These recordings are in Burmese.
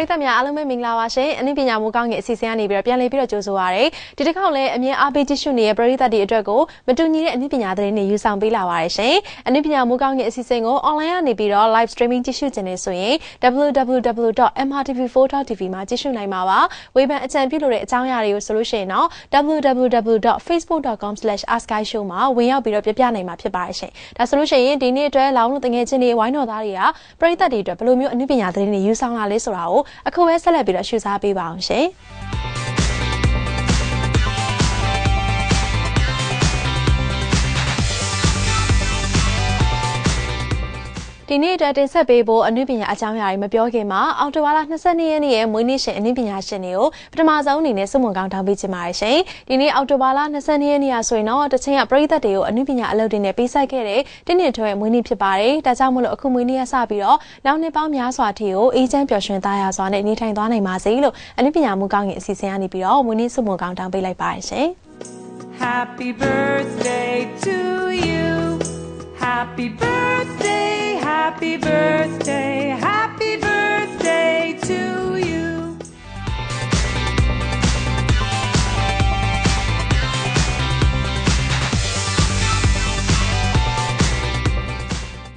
ရိသတ်များအားလုံးပဲမင်္ဂလာပါရှင်အနုပညာမိုးကောင်းရဲ့အစီအစဉ်ကနေပြီးတော့ပြန်လည်ပြီးတော့ကြိုဆိုပါရစေဒီတစ်ခေါက်လည်းအမြင်အားပေးကြည့်ရှုနေတဲ့ပရိသတ်တွေအတွက်ကိုမတူညီတဲ့အနုပညာသတင်းတွေယူဆောင်ပေးလာပါရရှင်အနုပညာမိုးကောင်းရဲ့အစီအစဉ်ကို online ကနေပြီးတော့ live streaming ကြည့်ရှုခြင်းနဲ့ဆိုရင် www.mrtv4.tv မှာကြည့်ရှုနိုင်ပါပါဝေဖန်အကြံပြုလို့တဲ့အကြောင်းအရာတွေကိုဆိုလို့ရှိရင်တော့ www.facebook.com/askshow မှာဝင်ရောက်ပြီးတော့ပြပြနိုင်မှာဖြစ်ပါရရှင်ဒါဆိုလို့ရှိရင်ဒီနေ့အတွက်လောင်းလို့တငယ်ချင်းတွေဝိုင်းတော်သားတွေကပရိသတ်တွေအတွက်ဘယ်လိုမျိုးအနုပညာသတင်းတွေယူဆောင်လာလဲဆိုတာကိုအခုပဲဆက်လက်ပြီးတော့ရှုစားပေးပါအောင်ရှင် ဒီနေ့အတွက်တင်ဆက်ပေးဖို့အနုပညာအကြောင်းအရာတွေမပြောခင်မှာအော်တိုဝါလာ22ရက်နေ့ရဲ့မွေးနေ့ရှင်အနုပညာရှင်တွေကိုပထမဆုံးအနေနဲ့စုမွန်ကောင်းတောင်းပေးချင်ပါတယ်ရှင်။ဒီနေ့အော်တိုဝါလာ22ရက်နေ့ရဆိုရင်တော့တချင်းကပရိသတ်တွေကိုအနုပညာအလုပ်တွေနဲ့ပေးဆက်ခဲ့တဲ့တင်းနှစ်ထွဲမွေးနေ့ဖြစ်ပါတယ်။ဒါကြောင့်မလို့အခုမွေးနေ့ရစပြီးတော့နောက်နှစ်ပေါင်းများစွာထိကိုအေးချမ်းပျော်ရွှင်သားရစွာနဲ့နေထိုင်သွားနိုင်ပါစေလို့အနုပညာမှုကောင်းရဲ့အစီအစဉ်ကနေပြီးတော့မွေးနေ့စုမွန်ကောင်းတောင်းပေးလိုက်ပါတယ်ရှင်။ Happy birthday to you. Happy birthday, happy birthday, happy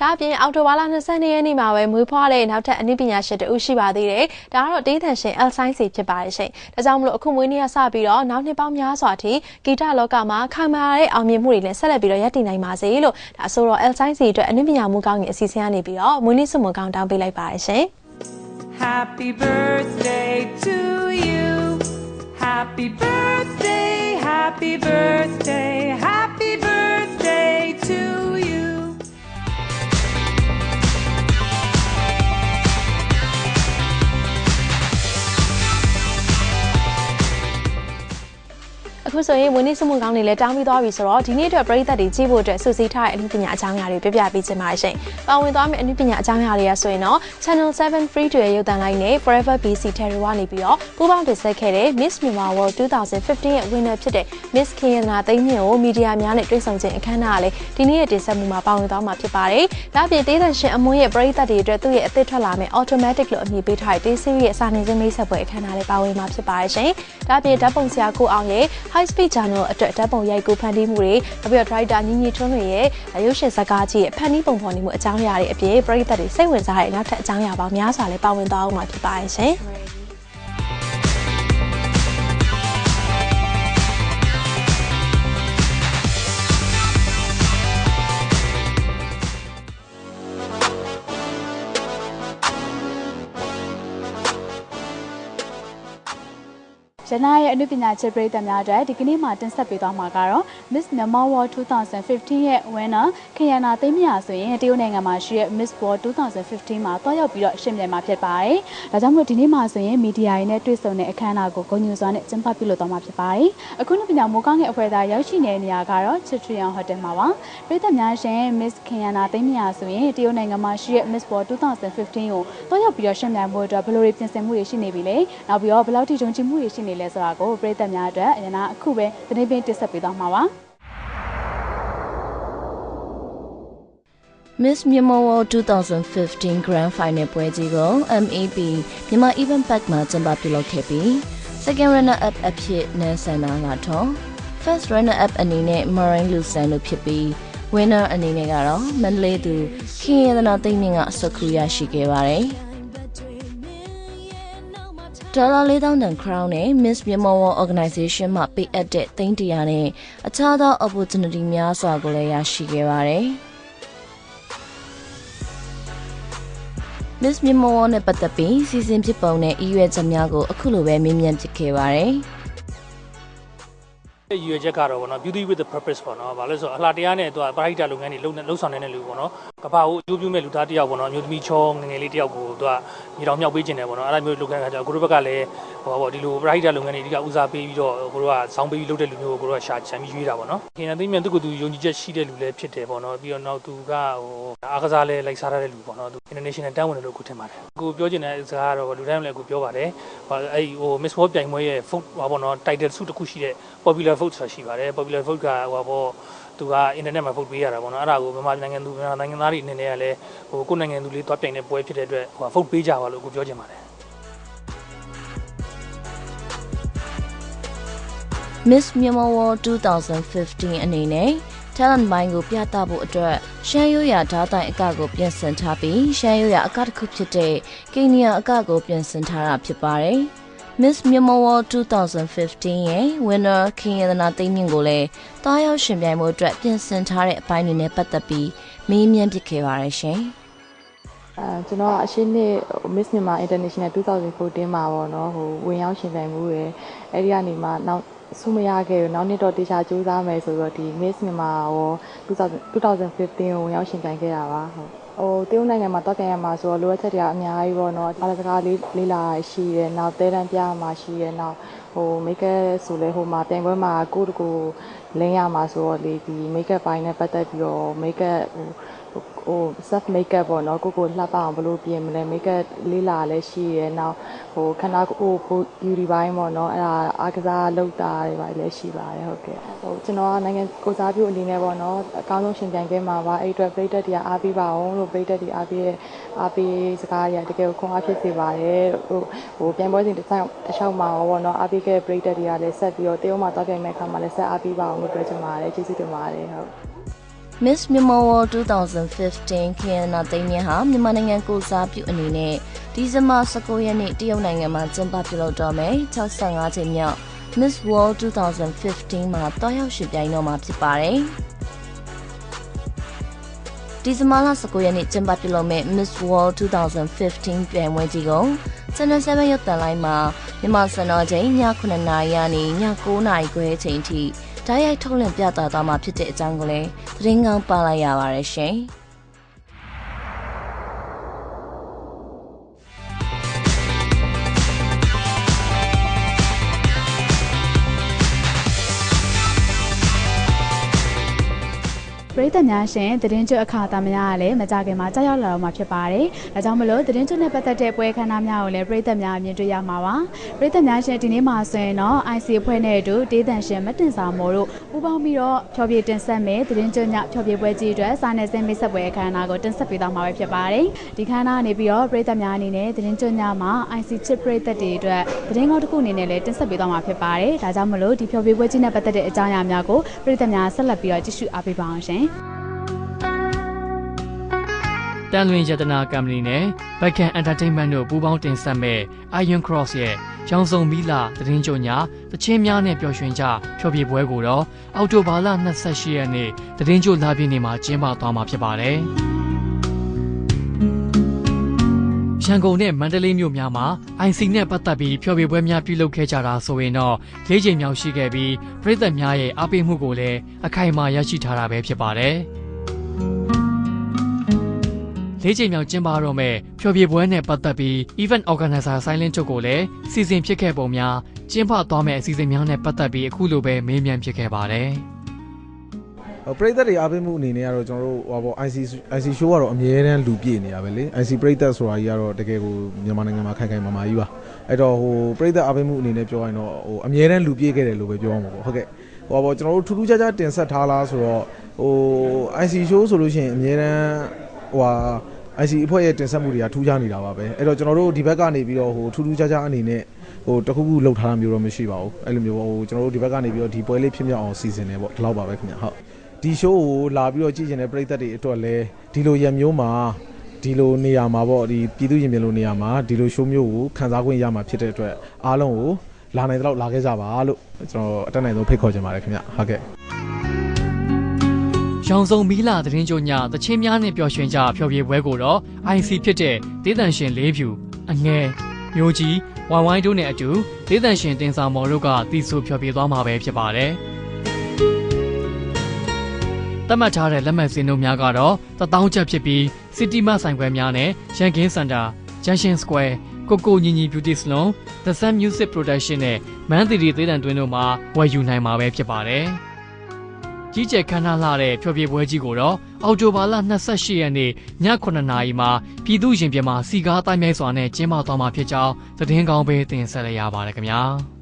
ဒါအပြင်အော်တိုဝါလာ22ရက်နေ့မှာပဲမွေးဖွားတဲ့နောက်ထပ်အနုပညာရှင်တဦးရှိပါသေးတယ်။ဒါကတော့တေးသန်ရှင် L sign စီဖြစ်ပါတယ်ရှင်။ဒါကြောင့်မလို့အခုမွေးနေ့ကစပြီးတော့နောက်နှစ်ပေါင်းများစွာထိဂီတလောကမှာခိုင်မာတဲ့အောင်မြင်မှုတွေနဲ့ဆက်လက်ပြီးတော့ရပ်တည်နိုင်ပါစေလို့ဒါဆိုတော့ L sign စီအတွက်အနုပညာမှုကောင်းရဲ့အစီအစဉ်ကနေပြီးတော့မွေးနေ့စုမွန်ကောင်းတောင်းပေးလိုက်ပါတယ်ရှင်။ Happy birthday to you. Happy birthday, happy birthday, happy ခုဆိုရင်ဝင်းနေစမှုကောင်းတွေလည်းတောင်းပြီးသွားပြီဆိုတော့ဒီနေ့အတွက်ပရိသတ်တွေကြည့်ဖို့အတွက်စုစည်းထားတဲ့အမှုပညာအကြောင်းအရာတွေပြပြပေးချင်ပါတယ်ရှင်။ပါဝင်သွားမယ့်အမှုပညာအကြောင်းအရာတွေကဆိုရင်တော့ Channel 7 Free to ရဲ့ရုပ်သံလိုင်းနဲ့ Forever BC Terry ကနေပြီးတော့ပူးပေါင်းတင်ဆက်ခဲ့တဲ့ Miss Myanmar World 2015ရဲ့ winner ဖြစ်တဲ့ Miss ခင်ရနာသိန်းမြင့်ကိုမီဒီယာများနဲ့တွေ့ဆုံခြင်းအခမ်းအနားကလည်းဒီနေ့ရဲ့တင်ဆက်မှုမှာပါဝင်သွားမှာဖြစ်ပါတယ်။ဒါ့အပြင်တေးသန်ရှင်အမွှန်းရဲ့ပရိသတ်တွေအတွက်သူ့ရဲ့အသစ်ထွက်လာမယ့် automatic လို့အမည်ပေးထားတဲ့တေး series ရဲ့စာနေခြင်းမိတ်ဆက်ပွဲအခမ်းအနားလေးပါဝင်မှာဖြစ်ပါတယ်ရှင်။ဒါ့အပြင်ဓာတ်ပုံဆရာကိုအောင်ရဲ့ High Speed Journal အတွက်ဓာတ်ပုံရိုက်ကူဖန်တီးမှုတွေနောက်ပြီးတော့ Director ညီညီထွန်းတွေရဲ့ရုပ်ရှင်ဇာတ်ကားကြီးရဲ့ဖန်တီးပုံဖော်နေမှုအကြောင်းအရာတွေအပြင်ပရိသတ်တွေစိတ်ဝင်စားတဲ့နောက်ထပ်အကြောင်းအရာပေါင်းများစွာလည်းပါဝင်သွားအောင်မှာဖြစ်ပါတယ်ရှင်။ ရနာရဲ့အနုပညာချစ်ပရိသတ်များအတွက်ဒီကနေ့မှာတင်ဆက်ပေးသွားမှာကတော့ Miss Myanmar World 2015ရဲ့ winner ခင်ရနာသိန်းမြဆိုရင်တရုတ်နိုင်ငံမှာရှိတဲ့ Miss World 2015မှာတွားရောက်ပြီးတော့ရှင်ပြိုင်မှာဖြစ်ပါတယ်။ဒါကြောင့်မို့ဒီနေ့မှာဆိုရင်မီဒီယာတွေနဲ့တွေ့ဆုံတဲ့အခမ်းအနားကိုဂုဏ်ယူစွာနဲ့ကျင်းပပြုလုပ်သွားမှာဖြစ်ပါတယ်။အခုနုပညာမိုးကောင်းရဲ့အဖွဲ့သားရောက်ရှိနေတဲ့နေရာကတော့ချစ်ထရီယန်ဟိုတယ်မှာပါ။ပရိသတ်များရှင် Miss ခင်ရနာသိန်းမြဆိုရင်တရုတ်နိုင်ငံမှာရှိတဲ့ Miss World 2015ကိုတွားရောက်ပြီးတော့ရှင်ပြိုင်ဖို့အတွက်ဘယ်လိုတွေပြင်ဆင်မှုတွေရှိနေပြီလဲ။နောက်ပြီးတော့ဘယ်လောက်ထိကြုံကြည်မှုတွေရှိနေလဲဆိုတာကိုပရိသတ်များအတွက်အရင်ကအခုပဲသတင်းပင်တင်ဆက်ပေးသွားမှာပါ။ Miss Myanmar World 2015 Grand Final ပွဲကြီးကို MAP မြန်မာ Event Park မှာကျင်းပပြုလုပ်ခဲ့ပြီး Second Runner Up အဖြစ်နန်းဆန္ဒကထော် First Runner Up အနေနဲ့ Marine Lusan တို့ဖြစ်ပြီး Winner အနေနဲ့ကတော့မန္တလေးသူခင်ရတနာသိမ့်မြင့်ကဆွတ်ခူရရှိခဲ့ပါတယ်။ ဒေါ်လာ4000တန် crown နဲ့ Miss Myanmar World Organization မှပေးအပ်တဲ့သိန်းတရာနဲ့အခြားသော opportunity များစွာကိုလည်းရရှိခဲ့ပါတယ်။ Miss Myanmar World နဲ့ပတ်သက်ပြီးစီစဉ်ဖြစ်ပုံနဲ့အရွယ်ချက်များကိုအခုလိုပဲမေးမြန်းဖြစ်ခဲ့ပါတယ်။ရည်ရွယ်ချက်ကတော့ဗောနော် beauty with the purpose ပေါ့နော်။ဘာလို့လဲဆိုတော့အလှတရားနဲ့သူကပရိဒါလုပ်ငန်းတွေလုပ်လုပ်ဆောင်နေတဲ့လူပေါ့နော်။ကဘာကိုအကျိုးပြုမဲ့လူသားတစ်ယောက်ပေါ့နော်။အမျိုးသမီးချောငငယ်လေးတစ်ယောက်ကိုသူကမြေတော်မြောက်ပေးခြင်းတယ်ပေါ့နော်။အဲ့ဒါမျိုးလုပ်ခဲ့တာကြောင့်ကိုတို့ဘက်ကလည်းဟိုဗောဒီလိုပရိဒါလုပ်ငန်းတွေအဓိကဦးစားပေးပြီးတော့ကိုတို့ကဇောင်းပေးပြီးလုပ်တဲ့လူမျိုးကိုကိုတို့ကရှာချမ်းပြီးရွေးတာပေါ့နော်။ခင်ဗျာသိမြင်သူကသူယုံကြည်ချက်ရှိတဲ့လူလည်းဖြစ်တယ်ပေါ့နော်။ပြီးတော့နောက်သူကဟိုအားကစားလဲလိုက်စားရတဲ့လူပေါ့နော်။သူ international တန်းဝင်တယ်လို့ကိုထင်ပါတယ်။ကိုပြောချင်တဲ့စကားကတော့လူတိုင်းလည်းကိုပြောပါတယ်။ဟိုအဲ့ဟို Miss World ပြိုင်ပွဲရဲ့ vote ဟောပေါ့နော် title ဆုတစ်ခုရှိတဲ့ popular vote ဆိုတာရှိပါတယ် popular vote ကဟိုပေါ့ သူကအင်တာနက်မှာဖုတ်ပေးရတာပေါ့နော်အဲ့ဒါကိုမြန်မာနိုင်ငံသူမြန်မာနိုင်ငံသားတွေအနေနဲ့ကလည်းဟိုကိုယ်နိုင်ငံသူလေးသွားပြိုင်တဲ့ပွဲဖြစ်တဲ့အတွက်ဟိုဖုတ်ပေးကြပါလို့ကိုပြောချင်ပါတယ် Miss Myanmar World 2015အနေနဲ့ talent ဘိုင်းကိုပြသဖို့အတွက်ရှမ်းရိုးရာဓာတ်တိုင်အကကိုပြင်ဆင်ထားပြီးရှမ်းရိုးရာအကတစ်ခုဖြစ်တဲ့ကိန်းနီယာအကကိုပြင်ဆင်ထားတာဖြစ်ပါတယ်။ Miss Myanmar World 2015ရဲ့ winner ခင်ရတနာသိမ့်မြင့်ကိုလည်းတားရောက်ရှင်ပြိုင်မှုအတွက်ပြင်ဆင်ထားတဲ့အပိုင်းတွေနဲ့ပတ်သက်ပြီးမေးမြန်းဖြစ်ခဲ့ပါတယ်ရှင်။အဲကျွန်တော်ကအရှင်းနှစ် Miss Myanmar International 2014မှာပေါ့နော်ဟိုဝင်ရောက်ရှင်ပြိုင်မှုရယ်အဲ့ဒီကနေမှနောက်ဆုမရခဲ့ဘူးနောက်နှစ်တော့တေချာကြိုးစားမယ်ဆိုတော့ဒီ Miss Myanmar ရော2015ကိုဝင်ရောက်ရှင်ပြိုင်ခဲ့တာပါဟုတ် ဟိုတရုတ်နိုင်ငံမှာတောက်ပြန်ရမှာဆိုတော့လိုအပ်ချက်တွေကအများကြီးပေါ့နော်အားစကားလေးလေးလာရှိရယ်နောက်တဲတန်းပြရမှာရှိရယ်နောက်ဟို make up ဆိုလဲဟိုမှာပြိုင်ပွဲမှာကိုယ့်တကူလင်းရမှာဆိုတော့လေဒီ make up ပိုင်းနဲ့ပတ်သက်ပြီးတော့ make up ဟို ဟို self makeup ပေါ့နော်ကိုကိုလှပအောင်ဘယ်လိုပြင်မလဲ makeup လေးလာလည်းရှိရယ်နောက်ဟိုခန္ဓာကိုယ် beauty ဘိုင်းပေါ့နော်အဲ့ဒါအားကစားလုပ်တာတွေပါလည်းရှိပါတယ်ဟုတ်ကဲ့ဟိုကျွန်တော်ကနိုင်ငံကိုစားပြုအနေနဲ့ပေါ့နော်အကောင်းဆုံးရှင်ပြိုင်ခဲ့မှာပါအဲ့အတွက်ပြည်သက်တွေကအားပေးပါအောင်လို့ပြည်သက်တွေအားပေးအားပေးစကားတွေကတကယ်ကိုခွန်အားဖြစ်စေပါတယ်ဟိုဟိုပြိုင်ပွဲစဉ်တစ်ဆိုင်တစ်လျှောက်မှာပေါ့နော်အားပေးခဲ့ပြည်သက်တွေကလည်းဆက်ပြီးတော့တရုတ်မှာတောက်ပြိုင်မဲ့အခါမှာလည်းဆက်အားပေးပါအောင်လို့ပြောချင်ပါတယ်ကျေးဇူးတင်ပါတယ်ဟုတ် Miss Myanmar World 2015ခင်နာသိန်းမြဟာမြန်မာနိုင်ငံကိုစားပြုအနေနဲ့ဒီဇင်ဘာ19ရက်နေ့တရုတ်နိုင်ငံမှာကျင်းပပြုလုပ်တော့မယ်65ချိန်မြောက် Miss World 2015မှာတွားရောက်ရှင်ပြိုင်တော့မှာဖြစ်ပါတယ်ဒီဇင်ဘာလ19ရက်နေ့ကျင်းပပြုလုပ်မဲ့ Miss World 2015ပြိုင်ပွဲကြီးကို Channel 7ရုပ်သံလိုင်းမှာမြန်မာစံတော်ချိန်ည9:00နာရီကနေည9:00နာရီခွဲအချိန်ထိ ဓာတ်ရိုက်ထုတ်လွှင့်ပြသသွားမှာဖြစ်တဲ့အကြောင်းကိုလည်းသတင်းကောင်းပါလိုက်ရပါတယ်ရှင်။။ ပရိသတ်များရှင်သတင်းကျွတ်အခါသားများကလည်းမကြခင်မှာကြောက်ရောက်လာတော့မှာဖြစ်ပါတယ်။ဒါကြောင့်မလို့သတင်းကျွတ်နဲ့ပတ်သက်တဲ့ပွဲခန်းသားများကိုလည်းပရိသတ်များအမြင်တွေ့ရမှာပါ။ပရိသတ်များရှင်ဒီနေ့မှာဆိုရင်တော့ IC အဖွဲ့နဲ့အတူဒေသန်ရှင်မတင်စာမော်တို့ပူးပေါင်းပြီးတော့ဖြောပြတင်ဆက်မယ်သတင်းကျွတ်ညဖြောပြပွဲကြီးအတွက်စာနယ်ဇင်းမိတ်ဆက်ပွဲအခမ်းအနားကိုတင်ဆက်ပေးသွားမှာပဲဖြစ်ပါတယ်။ဒီခမ်းအနားကနေပြီးတော့ပရိသတ်များအနေနဲ့သတင်းကျွတ်ညမှာ IC ချစ်ပရိသတ်တွေအတွက်သတင်းကောင်းတစ်ခုအနေနဲ့လည်းတင်ဆက်ပေးသွားမှာဖြစ်ပါတယ်။ဒါကြောင့်မလို့ဒီဖြောပြပွဲကြီးနဲ့ပတ်သက်တဲ့အကြောင်းအရာများကိုပရိသတ်များဆက်လက်ပြီးတော့ကြည့်ရှုအားပေးပါအောင်ရှင်။တန်လွင်ယတနာကမ်ပဏီနဲ့ Backhand Entertainment တို့ပူးပေါင်းတင်ဆက်မဲ့ Iron Cross ရဲ့ရောင်စုံမီလာသတင်းကြိုညာတချင်းများနဲ့ပျော်ရွှင်ကြဖျော်ဖြေပွဲကိုတော့အောက်တိုဘာလ28ရက်နေ့သတင်းကြိုလာပြည့်နေ့မှာကျင်းပသွားမှာဖြစ်ပါတယ်။ ရန်ကုန်နဲ့မန္တလေးမြို့များမှာ IC နဲ့ပတ်သက်ပြီးဖျော်ဖြေပွဲများပြုလုပ်ခဲ့ကြတာဆိုရင်တော့လေးချိန်မြောက်ရှိခဲ့ပြီးပြည်သက်များရဲ့အားပေးမှုကိုလည်းအခိုင်အမာရရှိထားတာပဲဖြစ်ပါတယ်။လေးချိန်မြောက်ကျင်းပတော့မဲ့ဖျော်ဖြေပွဲနဲ့ပတ်သက်ပြီး event organizer ဆိုင်းလင်းချုပ်ကိုလည်းစီစဉ်ဖြစ်ခဲ့ပုံများကျင်းပသွားမဲ့အစီအစဉ်များနဲ့ပတ်သက်ပြီးအခုလိုပဲမေးမြန်းဖြစ်ခဲ့ပါတယ်။ဟို ပရိသတ်တွေအားပေးမှုအနေနဲ့ကတော့ကျွန်တော်တို့ဟိုပေါ့ IC IC show ကတော့အမြဲတမ်းလူပြည့်နေရပဲလေ IC ပရိသတ်ဆိုတာကြီးကတော့တကယ်ကိုမြန်မာနိုင်ငံမှာခိုင်ခိုင်မာမာကြီးပါအဲ့တော့ဟိုပရိသတ်အားပေးမှုအနေနဲ့ပြောရင်တော့ဟိုအမြဲတမ်းလူပြည့်ခဲ့တယ်လို့ပဲပြောရမှာပေါ့ဟုတ်ကဲ့ဟိုပေါ့ကျွန်တော်တို့ထူးထူးခြားခြားတင်ဆက်ထားလားဆိုတော့ဟို IC show ဆိုလို့ရှိရင်အမြဲတမ်းဟိုဟာ IC အဖွဲ့ရဲ့တင်ဆက်မှုတွေကထူးခြားနေတာပါပဲအဲ့တော့ကျွန်တော်တို့ဒီဘက်ကနေပြီးတော့ဟိုထူးထူးခြားခြားအနေနဲ့ဟိုတခုခုလှုပ်ထားတာမျိုးတော့မရှိပါဘူးအဲ့လိုမျိုးဟိုကျွန်တော်တို့ဒီဘက်ကနေပြီးတော့ဒီပွဲလေးဖြစ်မြောက်အောင်စီစဉ်နေပေါ့ဒီလောက်ပါပဲခင်ဗျဟုတ် ဒီ show ကိုလာပြီးတော့ကြည့်ကျင်တဲ့ပရိသတ်တွေအတွက်လည်းဒီလိုရံမျိုးမှာဒီလိုနေရာမှာပေါ့ဒီပြည်သူရင်ပြင်လိုနေရာမှာဒီလို show မျိုးကိုခန်းစားခွင့်ရမှာဖြစ်တဲ့အတွက်အားလုံးကိုလာနိုင်တဲ့လောက်လာခဲ့ကြပါလို့ကျွန်တော်အတက်နိုင်ဆုံးဖိတ်ခေါ်ချင်ပါတယ်ခင်ဗျဟုတ်ကဲ့ရောင်စုံမီလာသတင်းကြိုညာတချင်းများနဲ့ပျော်ရွှင်ကြဖျော်ဖြေပွဲကိုတော့ IC ဖြစ်တဲ့ဒေသန်ရှင်လေးဖြူအငဲမျိုးကြီးဝိုင်ဝိုင်းတို့နဲ့အတူဒေသန်ရှင်တင်ဆောင်မော်တို့ကတီဆူဖျော်ဖြေသွားမှာပဲဖြစ်ပါတယ်။ သတ်မှတ်ထားတဲ့လက်မှတ်စင်းတို့များကတော့1000ကျပ်ဖြစ်ပြီး City Mart ဆိုင်ခွဲများနဲ့ရန်ကင်းစင်တာ Junction Square ကိုကိုညီညီ Beauty Salon The Sun Music Production နဲ့မန်းသီရီသေးတံတွင်းတို့မှာဝယ်ယူနိုင်မှာပဲဖြစ်ပါတယ်။ကြီးကျယ်ခမ်းနားလှတဲ့ဖျော်ဖြေပွဲကြီးကိုတော့အောက်တိုဘာလ28ရက်နေ့ည9:00နာရီမှာပြည်သူ့ရင်ပြင်မှာစီကားတိုင်းမြိုက်စွာနဲ့ကျင်းပသွားမှာဖြစ်ကြောင်းသတင်းကောင်းပဲတင်ဆက်လိုက်ရပါတယ်ခင်ဗျာ။